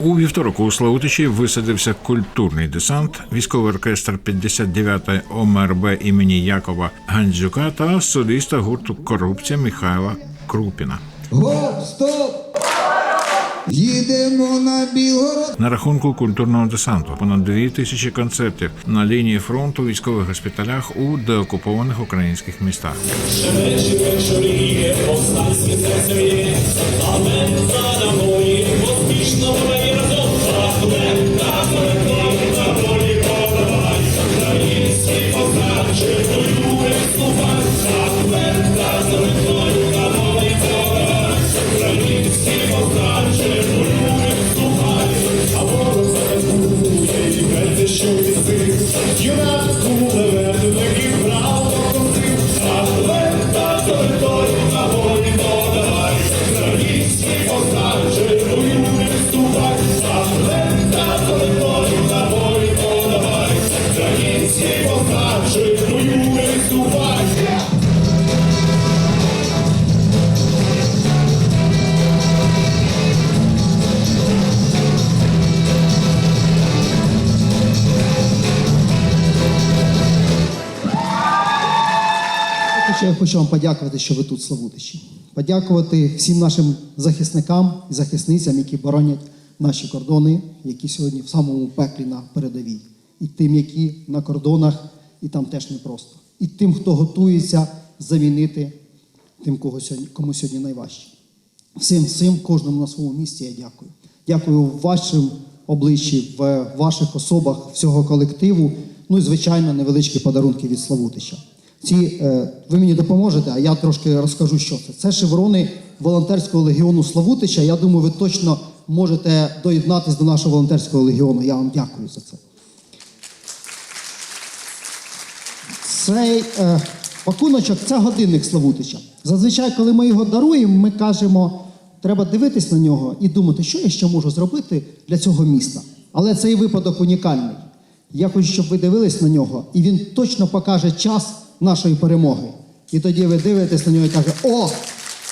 У вівторок у Славутичі висадився культурний десант, військовий оркестр 59-ї ОМРБ імені Якова Гандзюка та соліста гурту Корупція Михайла Крупіна. Гоп, стоп! Їдемо на Білгород. На рахунку культурного десанту понад дві тисячі концертів на лінії фронту у військових госпіталях у деокупованих українських містах. Я хочу вам подякувати, що ви тут, Славутичі. Подякувати всім нашим захисникам і захисницям, які боронять наші кордони, які сьогодні в самому пеклі на передовій. І тим, які на кордонах, і там теж непросто. І тим, хто готується замінити тим, кого сьогодні, кому сьогодні найважче. Всім, всім, кожному на своєму місці я дякую. Дякую в вашому обличчі, в ваших особах, всього колективу. Ну і, звичайно, невеличкі подарунки від Славутича. Ці, е, ви мені допоможете, а я трошки розкажу, що це. Це шеврони волонтерського легіону Славутича. Я думаю, ви точно можете доєднатися до нашого волонтерського легіону. Я вам дякую за це. Цей е, пакуночок це годинник Славутича. Зазвичай, коли ми його даруємо, ми кажемо, треба дивитись на нього і думати, що я ще можу зробити для цього міста. Але цей випадок унікальний. Я хочу, щоб ви дивились на нього, і він точно покаже час нашої перемоги. І тоді ви дивитесь на нього і кажете, о,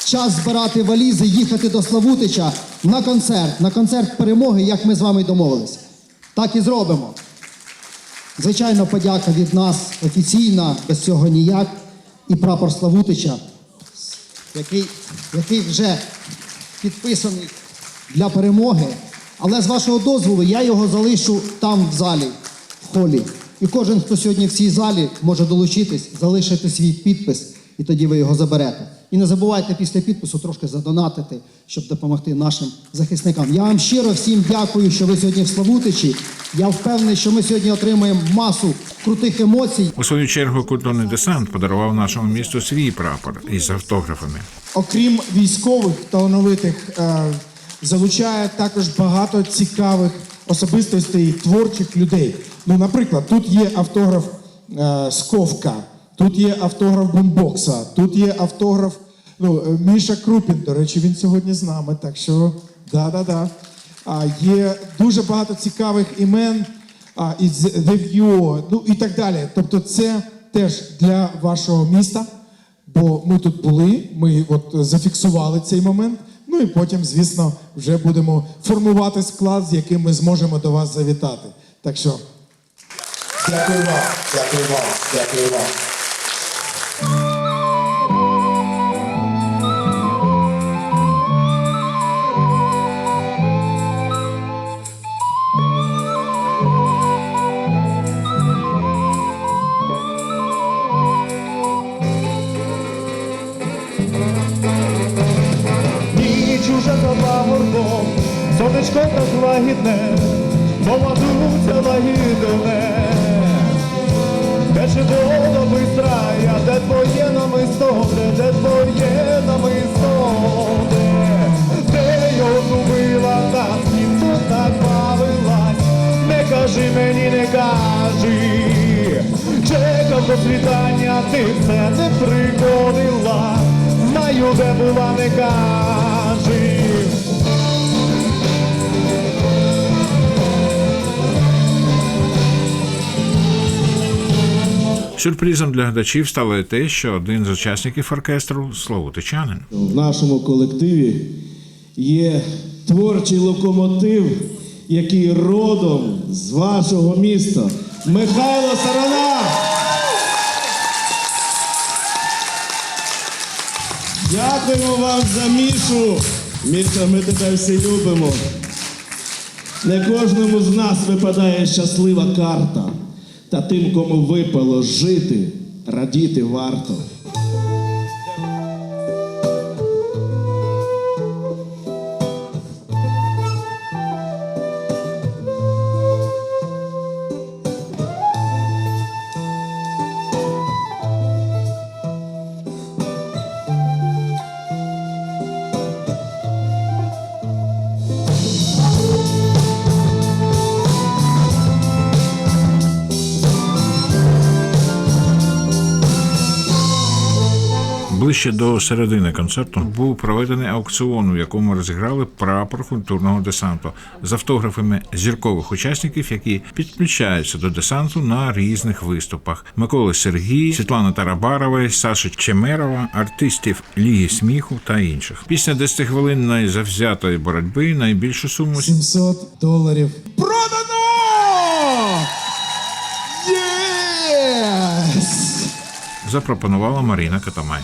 час збирати валізи, їхати до Славутича на концерт, на концерт перемоги, як ми з вами й домовились. Так і зробимо. Звичайно, подяка від нас офіційна, без цього ніяк. І прапор Славутича, який, який вже підписаний для перемоги. Але з вашого дозволу я його залишу там в залі, в холі. І кожен, хто сьогодні в цій залі, може долучитись, залишити свій підпис, і тоді ви його заберете. І не забувайте після підпису трошки задонатити, щоб допомогти нашим захисникам. Я вам щиро всім дякую, що ви сьогодні в Славутичі. Я впевнений, що ми сьогодні отримаємо масу крутих емоцій. У свою чергу культурний десант подарував нашому місту свій прапор із автографами. окрім військових талановитих, е, залучає також багато цікавих особистостей, творчих людей. Ну, наприклад, тут є автограф е, Сковка, тут є автограф Бумбокса, тут є автограф ну, е, Міша Крупін. До речі, він сьогодні з нами, так що да-да-да. А, є дуже багато цікавих імен а, із View, ну і так далі. Тобто, це теж для вашого міста. Бо ми тут були, ми от зафіксували цей момент. Ну і потім, звісно, вже будемо формувати склад, з яким ми зможемо до вас завітати. Так що Дякую вам, дякую вам, дякую вам. Сонечко так лагідне, молодуться лагідне. Чи воно бистрая, де твоє намисто, де, твоє намисто, де, його зубила та з ким тут так бавилась, не кажи мені, не кажи, чекав до світання, ти все не приходила, знаю, де була, не кажи. Сюрпризом для глядачів стало те, що один з учасників оркестру словутичанин. В нашому колективі є творчий локомотив, який родом з вашого міста. Михайло Сарана! Дякуємо вам за Мішу. Міша, ми тебе всі любимо. Не кожному з нас випадає щаслива карта. Та тим, кому випало жити, радіти варто. Ближче до середини концерту був проведений аукціон, у якому розіграли прапор культурного десанту з автографами зіркових учасників, які підключаються до десанту на різних виступах: Миколи Сергій, Світлана Тарабарова, Саши Чемерова, артистів Ліги сміху та інших. Після 10-хвилинної завзятої боротьби найбільшу суму 700 доларів. Продано! Єс! запропонувала Марина Катамай.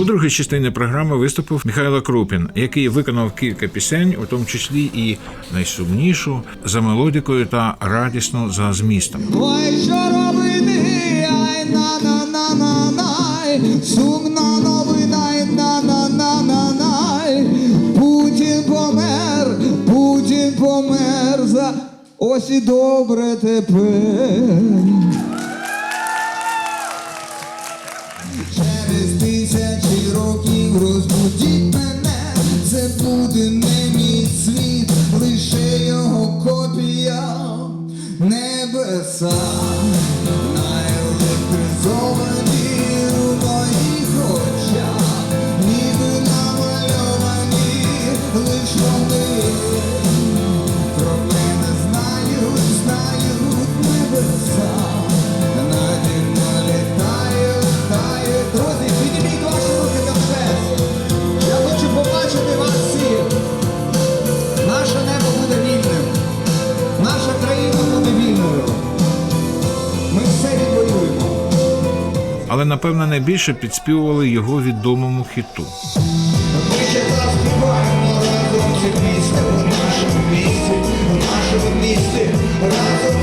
У другій частині програми виступив Михайло Крупін, який виконав кілька пісень, у тому числі і найсумнішу за мелодикою та радісну за змістом. Ой, що робити? Ай, на на на на най Сумна новина, ай, на на на на най Путін помер, Путін помер за ось і добре тепер. Наше небо буде вільним. Наша країна буде вільною. Ми все відвоюємо. Але напевно найбільше підспівували його відомому хіту. Ми ще заспіваємо разом ці пісні у нашому місті, у нашому місті, разом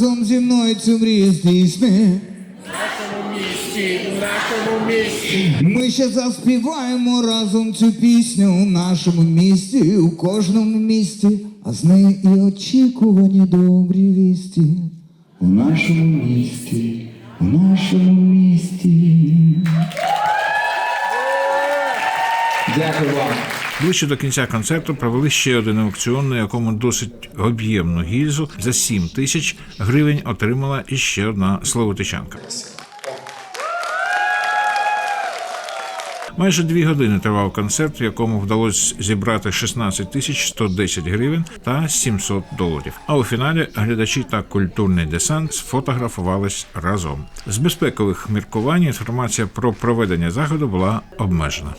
Разом зі мною цю мрію здійсни. Ми ще заспіваємо разом цю пісню у нашому місті, у кожному місті, а з неї і очікувані добрі вісті. У нашому місті, у нашому місті. Дякую вам. Ближче до кінця концерту провели ще один аукціон, на якому досить об'ємну гільзу за 7 тисяч гривень отримала іще одна словотичанка. Майже дві години тривав концерт, в якому вдалося зібрати 16 тисяч 110 гривень та 700 доларів. А у фіналі глядачі та культурний десант сфотографувались разом. З безпекових міркувань інформація про проведення заходу була обмежена.